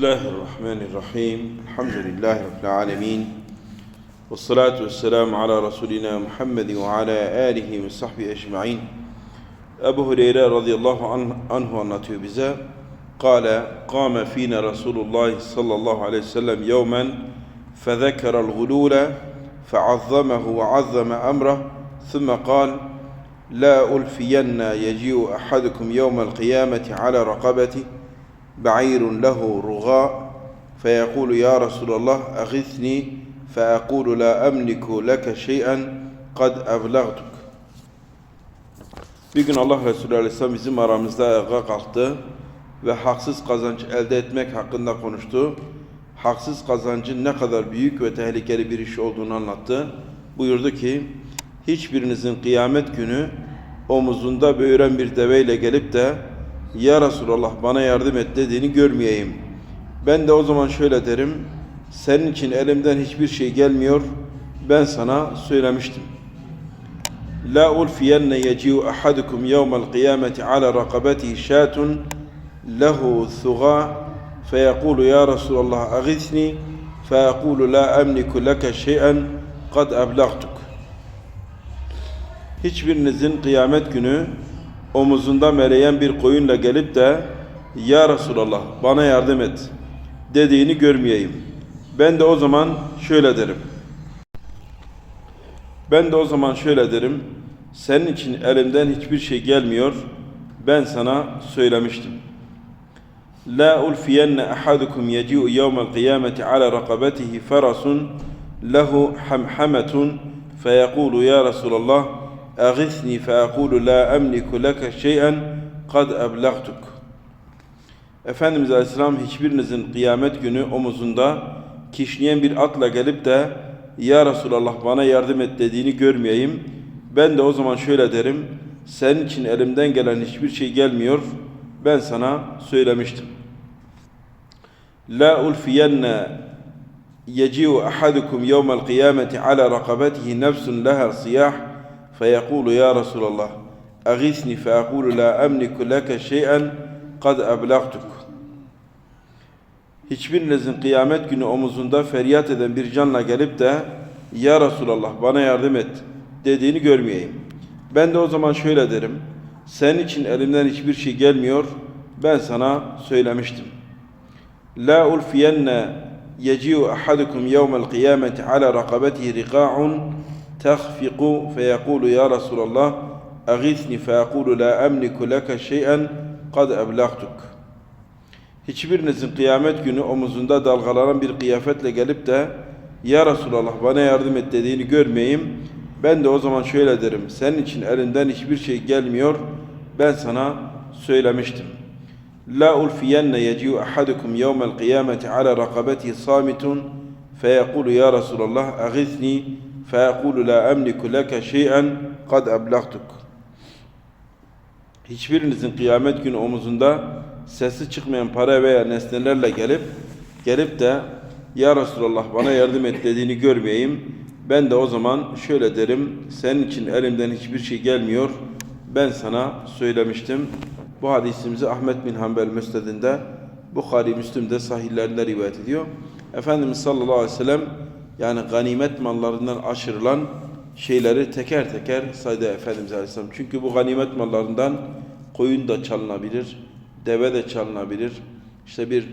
الله الرحمن الرحيم الحمد لله رب العالمين والصلاة والسلام على رسولنا محمد وعلى آله وصحبه أجمعين Ebu Hureyre radıyallahu anh, anhu anlatıyor bize. Kale, kâme fîne Resulullah sallallahu aleyhi ve sellem yevmen فذكر الغلول فعظمه وعظم أمره ثم قال لا ألفين يجيء أحدكم يوم القيامة على رقبته بعير له رغاء فيقول يا رسول الله أغثني فأقول لا أملك لك شيئا قد أبلغتك Bir gün Allah Resulü Aleyhisselam bizim aramızda ayağa kalktı ve haksız kazanç elde etmek hakkında konuştu. Haksız kazancın ne kadar büyük ve tehlikeli bir iş olduğunu anlattı. Buyurdu ki, hiçbirinizin kıyamet günü omuzunda böğüren bir deveyle gelip de ya Resulallah bana yardım et dediğini görmeyeyim. Ben de o zaman şöyle derim. Senin için elimden hiçbir şey gelmiyor. Ben sana söylemiştim. La ulfiyenne yeciu ahadukum yevmel kıyameti ala rakabetihi şatun lehu thuga feyekulu ya Resulallah agithni feyekulu la emliku leke şeyen kad eblagtuk. Hiçbirinizin kıyamet günü omuzunda meleyen bir koyunla gelip de Ya Resulallah bana yardım et dediğini görmeyeyim. Ben de o zaman şöyle derim. Ben de o zaman şöyle derim. Senin için elimden hiçbir şey gelmiyor. Ben sana söylemiştim. La ulfiyenne ahadukum yeci'u yevmel kıyameti ala rakabetihi ferasun lehu hamhametun feyekulu ya Resulallah اغثني فأقول لا أملك لك شيئا قد أبلغتك Efendimiz Aleyhisselam hiçbirinizin kıyamet günü omuzunda kişneyen bir atla gelip de Ya Resulallah bana yardım et dediğini görmeyeyim. Ben de o zaman şöyle derim. Senin için elimden gelen hiçbir şey gelmiyor. Ben sana söylemiştim. La ulfiyenne yeci'u ahadukum yevmel kıyameti ala rakabetihi nefsun leha siyah فيقول يا رسول الله أغثني فأقول لا أملك لك شيئا قد أبلغتك Hiçbirinizin kıyamet günü omuzunda feryat eden bir canla gelip de Ya Resulallah bana yardım et dediğini görmeyeyim. Ben de o zaman şöyle derim. Senin için elimden hiçbir şey gelmiyor. Ben sana söylemiştim. La ulfiyenne yeci'u ahadukum yevmel kıyameti ala rakabetihi riqa'un تخفق فيقول يا رسول الله أغثني فأقول لا أملك لك شيئا قد أبلغتك Hiçbirinizin kıyamet günü omuzunda dalgalanan bir kıyafetle gelip de Ya Resulallah bana yardım et dediğini görmeyeyim. Ben de o zaman şöyle derim. Senin için elinden hiçbir şey gelmiyor. Ben sana söylemiştim. La ulfiyenne yeci'u ahadukum yevmel kıyameti ala rakabeti samitun feyekulu ya Resulallah aghithni فَيَقُولُ لَا أَمْلِكُ لَكَ شَيْئًا قَدْ أَبْلَغْتُكَ Hiçbirinizin kıyamet günü omuzunda sesi çıkmayan para veya nesnelerle gelip gelip de Ya Resulallah bana yardım et dediğini görmeyeyim. Ben de o zaman şöyle derim. Senin için elimden hiçbir şey gelmiyor. Ben sana söylemiştim. Bu hadisimizi Ahmet bin Hanbel Müsted'inde Bukhari Müslim'de sahillerinde rivayet ediyor. Efendimiz sallallahu aleyhi ve sellem yani ganimet mallarından aşırılan şeyleri teker teker saydı Efendimiz Aleyhisselam. Çünkü bu ganimet mallarından koyun da çalınabilir, deve de çalınabilir, işte bir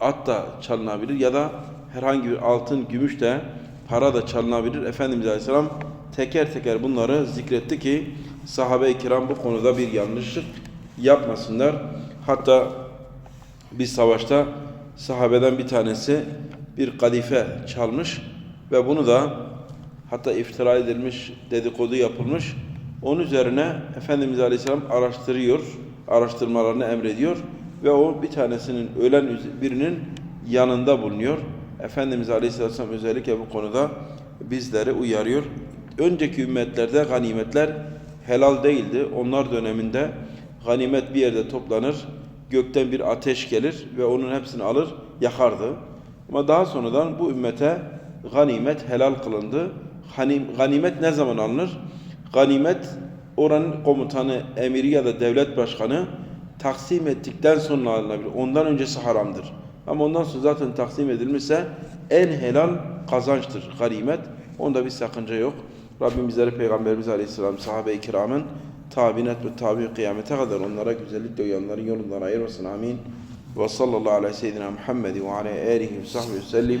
at da çalınabilir ya da herhangi bir altın, gümüş de para da çalınabilir. Efendimiz Aleyhisselam teker teker bunları zikretti ki sahabe-i kiram bu konuda bir yanlışlık yapmasınlar. Hatta bir savaşta sahabeden bir tanesi bir kadife çalmış ve bunu da hatta iftira edilmiş, dedikodu yapılmış. Onun üzerine Efendimiz Aleyhisselam araştırıyor, araştırmalarını emrediyor ve o bir tanesinin ölen birinin yanında bulunuyor. Efendimiz Aleyhisselam özellikle bu konuda bizleri uyarıyor. Önceki ümmetlerde ganimetler helal değildi. Onlar döneminde ganimet bir yerde toplanır, gökten bir ateş gelir ve onun hepsini alır, yakardı. Ama daha sonradan bu ümmete ganimet helal kılındı. Ganimet ne zaman alınır? Ganimet oranın komutanı, emiri ya da devlet başkanı taksim ettikten sonra alınabilir. Ondan öncesi haramdır. Ama ondan sonra zaten taksim edilmişse en helal kazançtır ganimet. Onda bir sakınca yok. Rabbim bizleri Peygamberimiz Aleyhisselam sahabe-i kiramın tabinet ve tabi kıyamete kadar onlara güzellikle uyanların yolundan ayırmasın. Amin. Ve sallallahu ala seyyidina Muhammed ve ala alihi ve sahbihi.